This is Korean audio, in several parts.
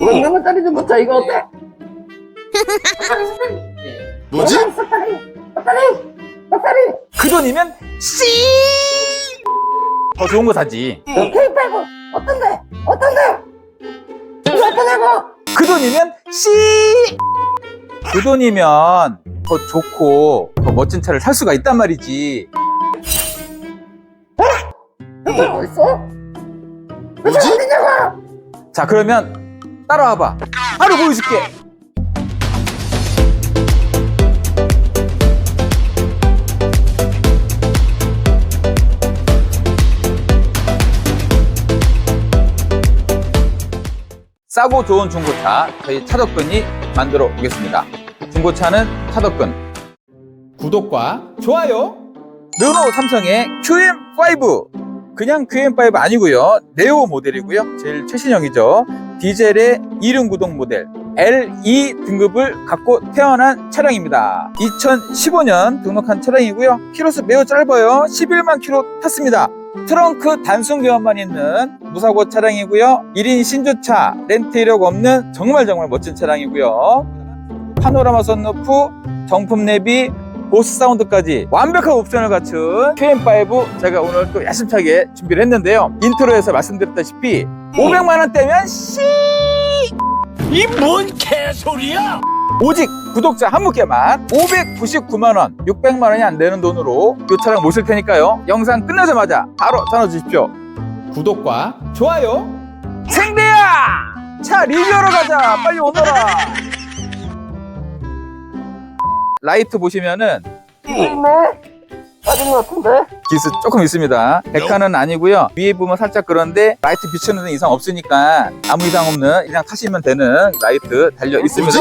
500만 원짜리 좀 붙여 이거 어때? 뭐지? 싹다리 싹다리 싹다리 그 돈이면 씨! 더 좋은 거 사지. 너 케이크 빼고 어떤데? 어떤데? 이거 어떠냐고? 그 돈이면 씨! 그 돈이면 더 좋고 더 멋진 차를 살 수가 있단 말이지. 뭐 있어? 뭐지? 이거 어디냐고? 자 그러면 따라와봐. 바로 보여줄게. 싸고 좋은 중고차 저희 차덕근이 만들어 보겠습니다. 중고차는 차덕근. 구독과 좋아요. 르노 삼성의 QM5 그냥 QM5 아니고요. 네오 모델이고요. 제일 최신형이죠. 디젤의 2륜 구동 모델 LE 등급을 갖고 태어난 차량입니다. 2015년 등록한 차량이고요. 키로수 매우 짧아요. 11만 키로 탔습니다. 트렁크 단순 교환만 있는 무사고 차량이고요. 1인 신주차 렌트 이력 없는 정말 정말 멋진 차량이고요. 파노라마 선루프 정품 내비 보스 사운드까지 완벽한 옵션을 갖춘 QM5 제가 오늘 또 야심차게 준비를 했는데요. 인트로에서 말씀드렸다시피 500만 원대면 씨! 이 뭔 개소리야! 오직 구독자 한 분께만 599만 원, 600만 원이 안 되는 돈으로 이 차량 모실 테니까요. 영상 끝나자마자 바로 전화 주십시오. 구독과 좋아요. 생대야! 차 리뷰하러 가자. 빨리 오너라. 라이트 보시면은 있네? 빠진 것 같은데? 기스 조금 있습니다. 백화는 아니고요. 위에 보면 살짝 그런데 라이트 비추는 데 이상 없으니까 아무 이상 없는 그냥 타시면 되는 라이트 달려 있습니다.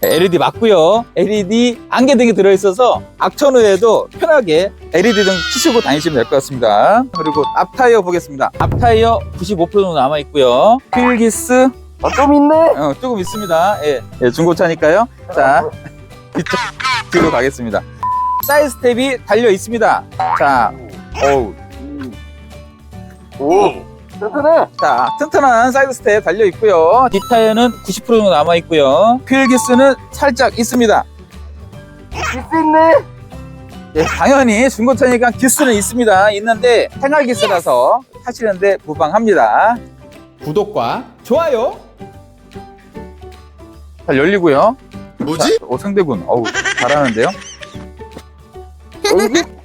LED 맞고요. LED 안개등이 들어있어서 악천 후에도 편하게 LED 등 켜시고 다니시면 될 것 같습니다. 그리고 앞 타이어 보겠습니다. 앞 타이어 95% 정도 남아 있고요. 휠기스 아, 좀 있네? 어, 조금 있습니다. 예, 예, 중고차니까요. 자, 이쪽 뒤로 가겠습니다. 사이드 스텝이 달려 있습니다. 자, 어우, 오 튼튼해 자, 튼튼한 사이드 스텝 달려 있고요. 뒷타이어는 90% 정도 남아 있고요. 휠기스는 살짝 있습니다. 기스 있네? 예, 당연히 중고차니까 기스는 있습니다. 있는데 생활 기스라서 타시는데 무방합니다. 구독과 좋아요. 잘 열리고요. 뭐지? 자, 오, 상대군. 어우, 잘하는데요.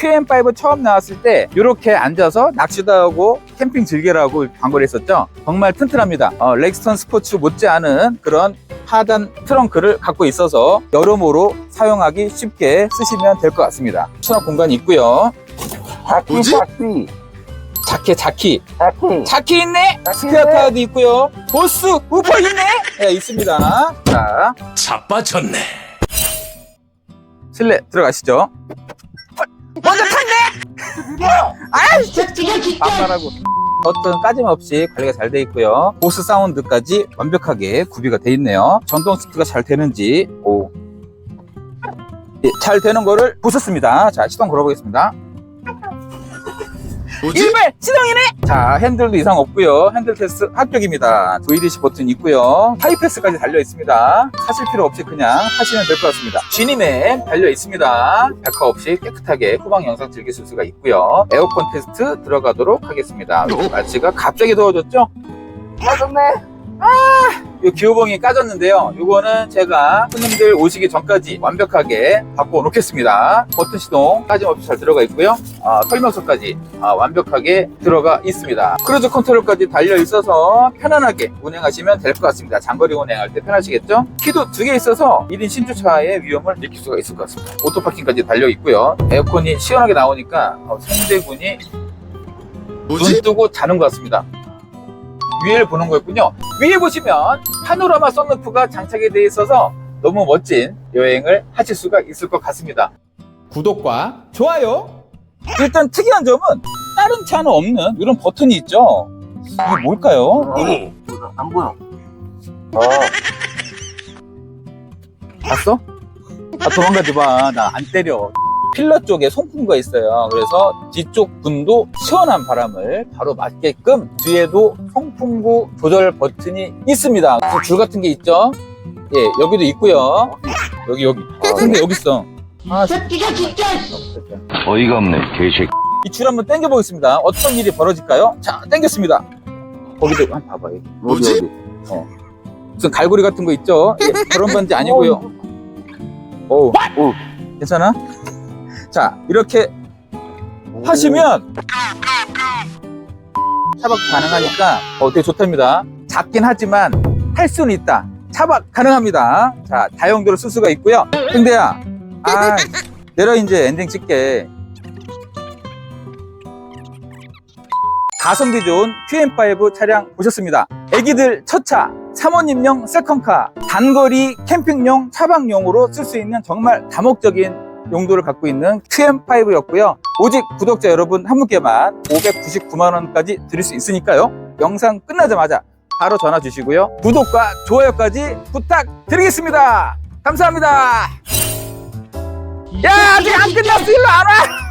QM5 처음 나왔을 때 이렇게 앉아서 낚시도 하고 캠핑 즐기라고 광고를 했었죠. 정말 튼튼합니다. 어, 렉스턴 스포츠 못지않은 그런 하단 트렁크를 갖고 있어서 여러모로 사용하기 쉽게 쓰시면 될 것 같습니다. 수납 공간이 있고요. 자키 뭐지? 자키 자켓 자키 자키 자키 있네. 자키 있네. 타이어도 있고요. 보스 우퍼 있네. 네, 있습니다. 자, 자빠졌네. 실내 들어가시죠. 먼저 탔네! 아이, 막말하고. 어떤 까짐없이 관리가 잘 돼 있고요. 보스 사운드까지 완벽하게 구비가 돼 있네요. 전동 시트가 잘 되는지, 오. 예, 잘 되는 거를 보셨습니다. 자, 시동 걸어보겠습니다. 뭐지? 일발 시동이네! 자, 핸들도 이상 없고요. 핸들 테스트 합격입니다. VDC 버튼 있고요. 하이패스까지 달려 있습니다. 사실 필요 없이 그냥 하시면 될 것 같습니다. G님에 달려 있습니다. 백화 없이 깨끗하게 후방 영상 즐기실 수가 있고요. 에어컨 테스트 들어가도록 하겠습니다. 날씨가 갑자기 더워졌죠? 맞았네 이 기호봉이 까졌는데요. 이거는 제가 손님들 오시기 전까지 완벽하게 바꿔 놓겠습니다. 버튼 시동 까짐없이 잘 들어가 있고요. 아, 설명서까지 아, 완벽하게 들어가 있습니다. 크루즈 컨트롤까지 달려 있어서 편안하게 운행하시면 될 것 같습니다. 장거리 운행할 때 편하시겠죠? 키도 두 개 있어서 1인 신주차의 위험을 느낄 수가 있을 것 같습니다. 오토파킹까지 달려 있고요. 에어컨이 시원하게 나오니까 어, 상대군이 눈? 뜨고 자는 것 같습니다. 위를 보는 거였군요. 위에 보시면 파노라마 썬루프가 장착이 되어 있어서 너무 멋진 여행을 하실 수가 있을 것 같습니다. 구독과 좋아요. 일단 특이한 점은 다른 차는 없는 이런 버튼이 있죠. 이게 뭘까요? 어, 안 보여 어 봤어? 아 도망가지 마. 나 안 때려. 필러 쪽에 송풍구가 있어요. 그래서 뒤쪽 분도 시원한 바람을 바로 맞게끔 뒤에도 송풍구 조절 버튼이 있습니다. 그줄 같은 게 있죠? 예, 여기도 있고요. 여기 여기. 같은 게 여기 있어. 아, 새끼가 진짜 어이가 없네, 개새끼. 이줄 한번 당겨 보겠습니다. 어떤 일이 벌어질까요? 자, 당겼습니다. 거기도 한번 봐봐. 여기. 뭐지? 여기, 여기. 어. 무슨 갈고리 같은 거 있죠? 예, 그런 반지 아니고요. 오, 오, 괜찮아? 자, 이렇게 하시면 차박 가능하니까 어, 되게 좋답니다. 작긴 하지만 할 수는 있다. 차박 가능합니다. 자, 다용도로 쓸 수가 있고요. 근데야, 아, 내려 이제 엔딩 찍게. 가성비 좋은 QM5 차량 보셨습니다. 애기들 첫차, 사모님용 세컨카, 단거리 캠핑용 차박용으로 쓸 수 있는 정말 다목적인 용도를 갖고 있는 QM5였고요. 오직 구독자 여러분 한 분께만 599만 원까지 드릴 수 있으니까요. 영상 끝나자마자 바로 전화 주시고요. 구독과 좋아요까지 부탁드리겠습니다. 감사합니다. 야, 아직 안 끝났어. 일로 안 와.